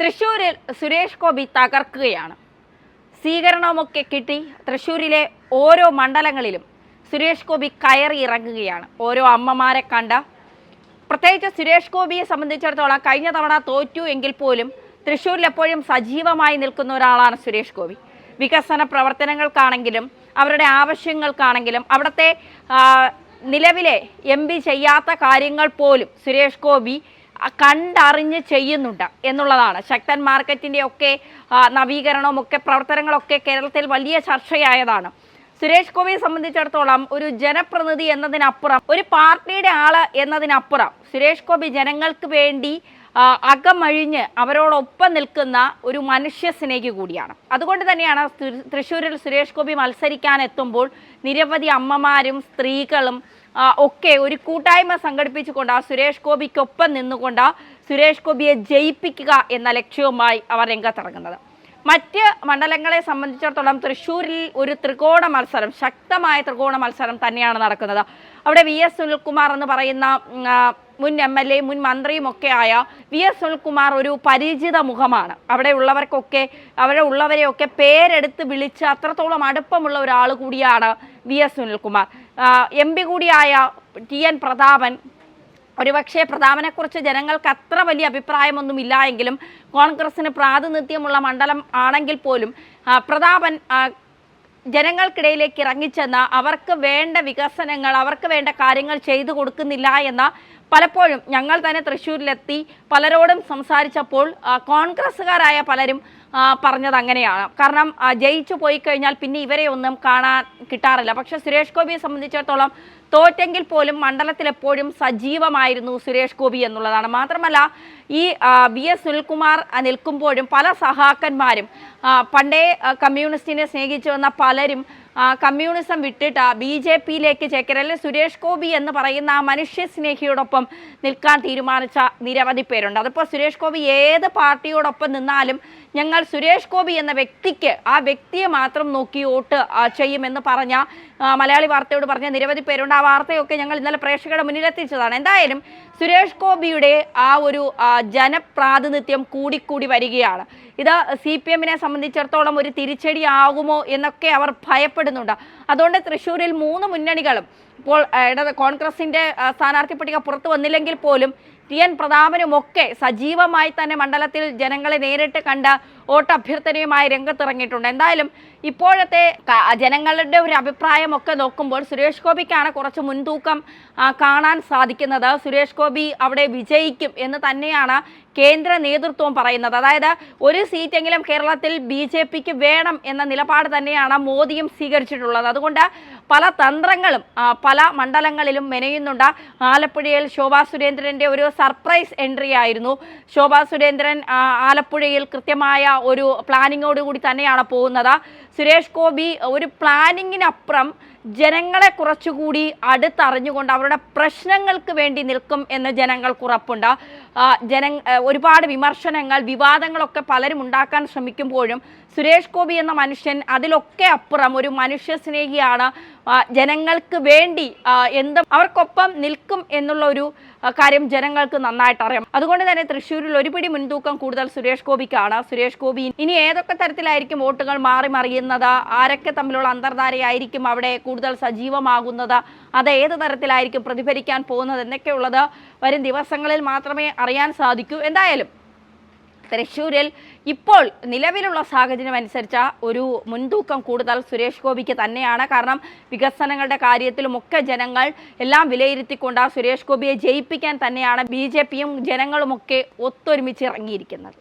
തൃശ്ശൂരിൽ സുരേഷ് ഗോപി തകർക്കുകയാണ്. സ്വീകരണമൊക്കെ കിട്ടി. തൃശ്ശൂരിലെ ഓരോ മണ്ഡലങ്ങളിലും സുരേഷ് ഗോപി കയറി ഇറങ്ങുകയാണ്. ഓരോ അമ്മമാരെ കണ്ട. പ്രത്യേകിച്ച് സുരേഷ് ഗോപിയെ സംബന്ധിച്ചിടത്തോളം കഴിഞ്ഞ തവണ തോറ്റു എങ്കിൽ പോലും തൃശ്ശൂരിൽ എപ്പോഴും സജീവമായി നിൽക്കുന്ന ഒരാളാണ് സുരേഷ് ഗോപി. വികസന പ്രവർത്തനങ്ങൾക്കാണെങ്കിലും അവരുടെ ആവശ്യങ്ങൾക്കാണെങ്കിലും അവിടുത്തെ നിലവിലെ എം ചെയ്യാത്ത കാര്യങ്ങൾ പോലും സുരേഷ് ഗോപി കണ്ടറിഞ്ഞ് ചെയ്യുന്നുണ്ട് എന്നുള്ളതാണ്. ശക്തൻ മാർക്കറ്റിന്റെ ഒക്കെ നവീകരണവും ഒക്കെ പ്രവർത്തനങ്ങളൊക്കെ കേരളത്തിൽ വലിയ ചർച്ചയായതാണ്. സുരേഷ് ഗോപിയെ സംബന്ധിച്ചിടത്തോളം ഒരു ജനപ്രതിനിധി എന്നതിനപ്പുറം ഒരു പാർട്ടിയുടെ ആൾ എന്നതിനപ്പുറം സുരേഷ് ഗോപി ജനങ്ങൾക്ക് വേണ്ടി അകമഴിഞ്ഞ് അവരോടൊപ്പം നിൽക്കുന്ന ഒരു മനുഷ്യ സ്നേഹി കൂടിയാണ്. അതുകൊണ്ട് തന്നെയാണ് തൃശ്ശൂരിൽ സുരേഷ് ഗോപി മത്സരിക്കാൻ എത്തുമ്പോൾ നിരവധി അമ്മമാരും സ്ത്രീകളും ഒക്കെ ഒരു കൂട്ടായ്മ സംഘടിപ്പിച്ചുകൊണ്ട് ആ സുരേഷ് ഗോപിക്കൊപ്പം നിന്നുകൊണ്ട് സുരേഷ് ഗോപിയെ ജയിപ്പിക്കുക എന്ന ലക്ഷ്യവുമായി അവർ രംഗത്തിറങ്ങുന്നത്. മറ്റ് മണ്ഡലങ്ങളെ സംബന്ധിച്ചിടത്തോളം തൃശ്ശൂരിൽ ഒരു ത്രികോണ മത്സരം ശക്തമായ ത്രികോണ മത്സരം തന്നെയാണ് നടക്കുന്നത്. അവിടെ വി എസ് സുനിൽകുമാർ എന്ന് പറയുന്ന മുൻ എം എൽ എ മുൻ മന്ത്രിയും ഒക്കെ ആയ വി എസ് സുനിൽകുമാർ ഒരു പരിചിത മുഖമാണ്. അവിടെ ഉള്ളവർക്കൊക്കെ അവിടെ ഉള്ളവരെയൊക്കെ പേരെടുത്ത് വിളിച്ച് അത്രത്തോളം അടുപ്പമുള്ള ഒരാൾ കൂടിയാണ് V S Sunilkumar. M P കൂടിയായ ടി എൻ പ്രതാപൻ ഒരുപക്ഷെ പ്രതാപനെക്കുറിച്ച് ജനങ്ങൾക്ക് അത്ര വലിയ അഭിപ്രായമൊന്നുമില്ല എങ്കിലും കോൺഗ്രസിന് പ്രാതിനിധ്യമുള്ള മണ്ഡലം ആണെങ്കിൽ പോലും പ്രതാപൻ ജനങ്ങൾക്കിടയിലേക്ക് ഇറങ്ങിച്ചെന്ന് അവർക്ക് വേണ്ട വികസനങ്ങൾ അവർക്ക് വേണ്ട കാര്യങ്ങൾ ചെയ്തു കൊടുക്കുന്നില്ല എന്ന പലപ്പോഴും ഞങ്ങൾ തന്നെ തൃശ്ശൂരിലെത്തി പലരോടും സംസാരിച്ചപ്പോൾ കോൺഗ്രസ്സുകാരായ പലരും പറഞ്ഞത് അങ്ങനെയാണ്. കാരണം ജയിച്ചു പോയി കഴിഞ്ഞാൽ പിന്നെ ഇവരെ ഒന്നും കാണാൻ കിട്ടാറില്ല. പക്ഷെ സുരേഷ് ഗോപിയെ സംബന്ധിച്ചിടത്തോളം തോറ്റെങ്കിൽ പോലും മണ്ഡലത്തിൽ എപ്പോഴും സജീവമായിരുന്നു സുരേഷ് ഗോപി എന്നുള്ളതാണ്. മാത്രമല്ല ഈ വി എസ് സുനിൽകുമാർ നിൽക്കുമ്പോഴും പല സഹാക്കന്മാരും പണ്ടേ കമ്മ്യൂണിസ്റ്റിനെ സ്നേഹിച്ചു വന്ന പലരും കമ്മ്യൂണിസം വിട്ടിട്ട് ബി ജെ പിയിലേക്ക് ചേക്കരല്ലേ സുരേഷ് ഗോപി എന്ന് പറയുന്ന ആ മനുഷ്യ സ്നേഹിയോടൊപ്പം നിൽക്കാൻ തീരുമാനിച്ച നിരവധി പേരുണ്ട്. അതിപ്പോൾ സുരേഷ് ഗോപി ഏത് പാർട്ടിയോടൊപ്പം നിന്നാലും ഞങ്ങൾ സുരേഷ് ഗോപി എന്ന വ്യക്തിക്ക് ആ വ്യക്തിയെ മാത്രം നോക്കി വോട്ട് ചെയ്യുമെന്ന് പറഞ്ഞ മലയാളി വാർത്തയോട് പറഞ്ഞ നിരവധി പേരുണ്ട്. ആ വാർത്തയൊക്കെ ഞങ്ങൾ ഇന്നലെ പ്രേക്ഷകരുടെ മുന്നിലെത്തിച്ചതാണ്. എന്തായാലും സുരേഷ് ഗോപിയുടെ ആ ഒരു ജനപ്രാതിനിധ്യം കൂടിക്കൂടി വരികയാണ്. ഇത് സി പി എമ്മിനെ സംബന്ധിച്ചിടത്തോളം ഒരു തിരിച്ചടി ആകുമോ എന്നൊക്കെ അവർ ഭയപ്പെടുന്നുണ്ട് അതുകൊണ്ട് തൃശ്ശൂരിൽ മൂന്ന് മുന്നണികളും ഇപ്പോൾ ഇടത് കോൺഗ്രസിന്റെ സ്ഥാനാർത്ഥി പട്ടിക പുറത്തു വന്നില്ലെങ്കിൽ പോലും ടി എൻ പ്രതാപനുമൊക്കെ സജീവമായി തന്നെ മണ്ഡലത്തിൽ ജനങ്ങളെ നേരിട്ട് കണ്ട വോട്ടഭ്യർത്ഥനയുമായി രംഗത്തിറങ്ങിയിട്ടുണ്ട്. എന്തായാലും ഇപ്പോഴത്തെ ജനങ്ങളുടെ ഒരു അഭിപ്രായമൊക്കെ നോക്കുമ്പോൾ സുരേഷ് ഗോപിക്കാണ് കുറച്ച് മുൻതൂക്കം കാണാൻ സാധിക്കുന്നത്. സുരേഷ് ഗോപി അവിടെ വിജയിക്കും എന്ന് തന്നെയാണ് കേന്ദ്ര നേതൃത്വം പറയുന്നത്. അതായത് ഒരു സീറ്റെങ്കിലും കേരളത്തിൽ ബി ജെ പിക്ക് വേണം എന്ന നിലപാട് തന്നെയാണ് മോദിയും സ്വീകരിച്ചിട്ടുള്ളത്. അതുകൊണ്ട് പല തന്ത്രങ്ങളും പല മണ്ഡലങ്ങളിലും മെനയുന്നുണ്ട്. ആലപ്പുഴയിൽ ശോഭാ സുരേന്ദ്രന്റെ ഒരു സർപ്രൈസ് എൻട്രി ആയിരുന്നു ശോഭാ സുരേന്ദ്രൻ ആലപ്പുഴയിൽ കൃത്യമായ ഒരു പ്ലാനിങ്ങോടുകൂടി തന്നെയാണ് പോകുന്നത്. സുരേഷ് ഗോപി ഒരു പ്ലാനിങ്ങിനപ്പുറം ജനങ്ങളെ കുറച്ചുകൂടി അടുത്തറിഞ്ഞുകൊണ്ട് അവരുടെ പ്രശ്നങ്ങൾക്ക് വേണ്ടി നിൽക്കും എന്ന് ജനങ്ങൾക്ക് ഉറപ്പുണ്ട്. ജന ഒരുപാട് വിമർശനങ്ങൾ വിവാദങ്ങളൊക്കെ പലരും ഉണ്ടാക്കാൻ ശ്രമിക്കുമ്പോഴും സുരേഷ് ഗോപി എന്ന മനുഷ്യൻ അതിലൊക്കെ അപ്പുറം ഒരു മനുഷ്യ സ്നേഹിയാണ് ആ, ജനങ്ങൾക്ക് വേണ്ടി എന്തും അവർക്കൊപ്പം നിൽക്കും എന്നുള്ള ഒരു കാര്യം ജനങ്ങൾക്ക് നന്നായിട്ട് അറിയാം. അതുകൊണ്ട് തന്നെ തൃശ്ശൂരിൽ ഒരുപിടി മുൻതൂക്കം കൂടുതൽ സുരേഷ് ഗോപിക്കാണ്. സുരേഷ് ഗോപി ഇനി ഏതൊക്കെ തരത്തിലായിരിക്കും വോട്ടുകൾ മാറി മറിയുന്നത്? ആരൊക്കെ തമ്മിലുള്ള അന്തർധാരയായിരിക്കും അവിടെ കൂടുതൽ സജീവമാകുന്നത്? അത് ഏത് തരത്തിലായിരിക്കും പ്രതിഫലിക്കാൻ പോകുന്നത്? എന്നൊക്കെയുള്ളത് വരും ദിവസങ്ങളിൽ മാത്രമേ അറിയാൻ സാധിക്കൂ. എന്തായാലും തൃശ്ശൂരിൽ ഇപ്പോൾ നിലവിലുള്ള സാഹചര്യം അനുസരിച്ച ഒരു മുൻതൂക്കം കൂടുതൽ സുരേഷ് ഗോപിക്ക് തന്നെയാണ്. കാരണം വികസനങ്ങളുടെ കാര്യത്തിലുമൊക്കെ ജനങ്ങൾ എല്ലാം വിലയിരുത്തിക്കൊണ്ട് സുരേഷ് ഗോപിയെ ജയിപ്പിക്കാൻ തന്നെയാണ് ബി ജെ പിയും ജനങ്ങളുമൊക്കെ ഒത്തൊരുമിച്ച് ഇറങ്ങിയിരിക്കുന്നത്.